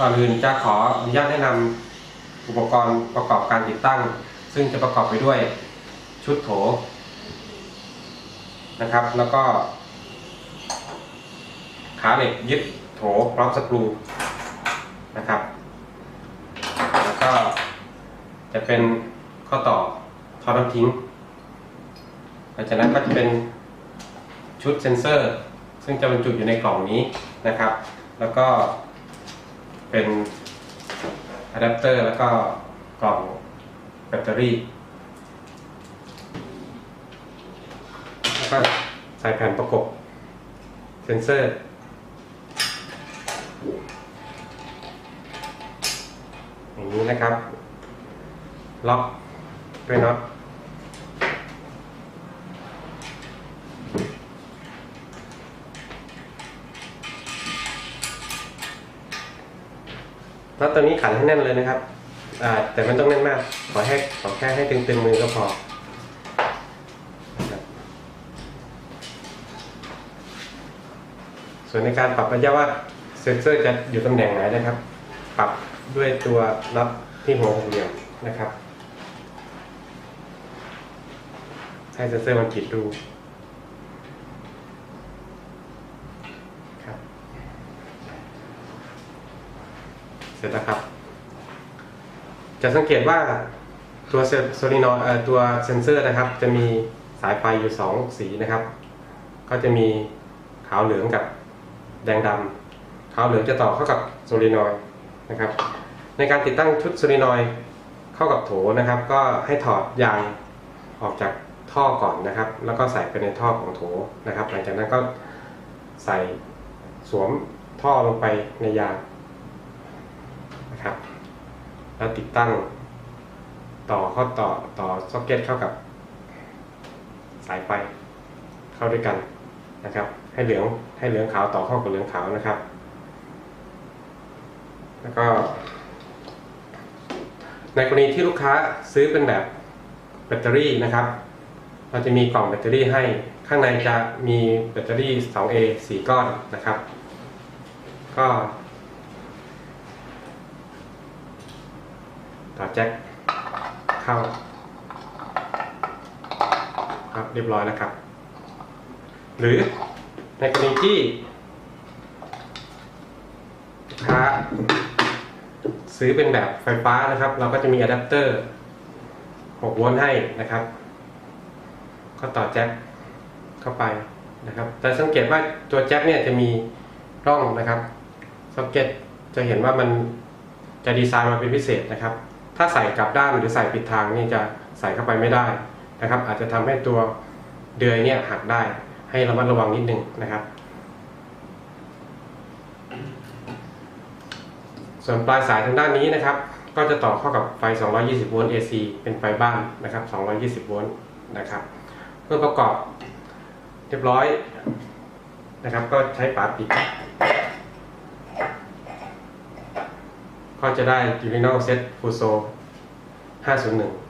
ก่อนอื่นจะขออนุญาตแนะนำอุปกรณ์ประกอบการติดตั้ง ซึ่งจะประกอบไปด้วยชุดโถนะครับ แล้วก็ขาเหล็กยึดโถพร้อมสกรูนะครับ แล้วก็จะเป็นข้อต่อท่อน้ำทิ้งหลังจากนั้นก็จะเป็นชุดเซ็นเซอร์ ซึ่งจะบรรจุอยู่ในกล่องนี้นะครับ แล้วก็ เป็นอะแดปเตอร์แล้วก็กล่องแบตเตอรี่แล้วก็ใส่แผ่นประกบ เซนเซอร์ อย่างนี้นะครับ ล็อกด้วยน็อต น็อตตัวนี้ขันให้แน่นเลยนะครับ อ่า แต่ไม่ต้องแน่นมาก ขอแค่ขอแค่ให้ตึงๆมือก็พอส่วนในการปรับระยะว่าเซนเซอร์จะอยู่ตำแหน่งไหนนะครับ ปรับด้วยตัวน็อตที่หัวหกเหลี่ยมนะครับ ให้เซนเซอร์มันกรีดดูครับ เส ร็จแล้วครับ จะสังเกตว่าตัวโซลินอยเอ่อตัวเซนเซอร์นะครับ จะมีสายไฟอยู่สองสีนะครับ ก็จะมีขาวเหลืองกับแดงดำขาวเหลืองจะต่อเข้ากับโซลินอยด์นะครับ ในการติดตั้งชุดโซลินอยด์เข้ากับโถนะครับ ก็ให้ถอดยางออกจากท่อก่อนนะครับ แล้วก็ใส่ไปในท่อของโถนะครับ หลังจากนั้นก็ใส่สวมท่อลงไปในยาง นะครับ แล้วติดตั้งต่อเข้าต่อต่อซ็อกเก็ตเข้ากับ สายไฟเข้าด้วยกันนะครับ ให้เหลืองให้เหลืองขาวต่อเข้ากับเหลืองขาวนะครับ แล้วก็ในกรณีที่ลูกค้าซื้อเป็นแบบแบตเตอรี่นะครับ เราจะมีกล่องแบตเตอรี่ให้ ข้างในจะมีแบตเตอรี่ 2A 4 ก้อนนะครับ ก็ ต่อแจ็คเข้า ครับเรียบร้อยแล้วครับ หรือในกรณีที่ลูกค้าซื้อเป็นแบบไฟฟ้านะครับ เราก็จะมีอะแดปเตอร์ 6 โวลต์ให้นะครับ ก็ต่อแจ็คเข้าไปนะครับ แต่สังเกตว่าตัวแจ็คเนี่ยจะมีร่องนะครับซ็อกเกตจะเห็นว่ามันจะดีไซน์มาเป็นพิเศษนะครับ ถ้าใส่กลับด้านหรือใส่ผิดทางนี่จะใส่เข้าไปไม่ได้นะครับ อาจจะทำให้ตัวเดือยเนี่ยหักได้ ให้ระมัดระวังนิดนึงนะครับ ส่วนปลายสายทางด้านนี้นะครับ ก็จะต่อเข้ากับไฟ 220 โวลต์ AC เป็นไฟบ้านนะครับ 220 โวลต์นะครับเมื่อประกอบเรียบร้อยนะครับ ก็ใช้ฝาปิด ก็จะได้ Urinal Set Fuso 501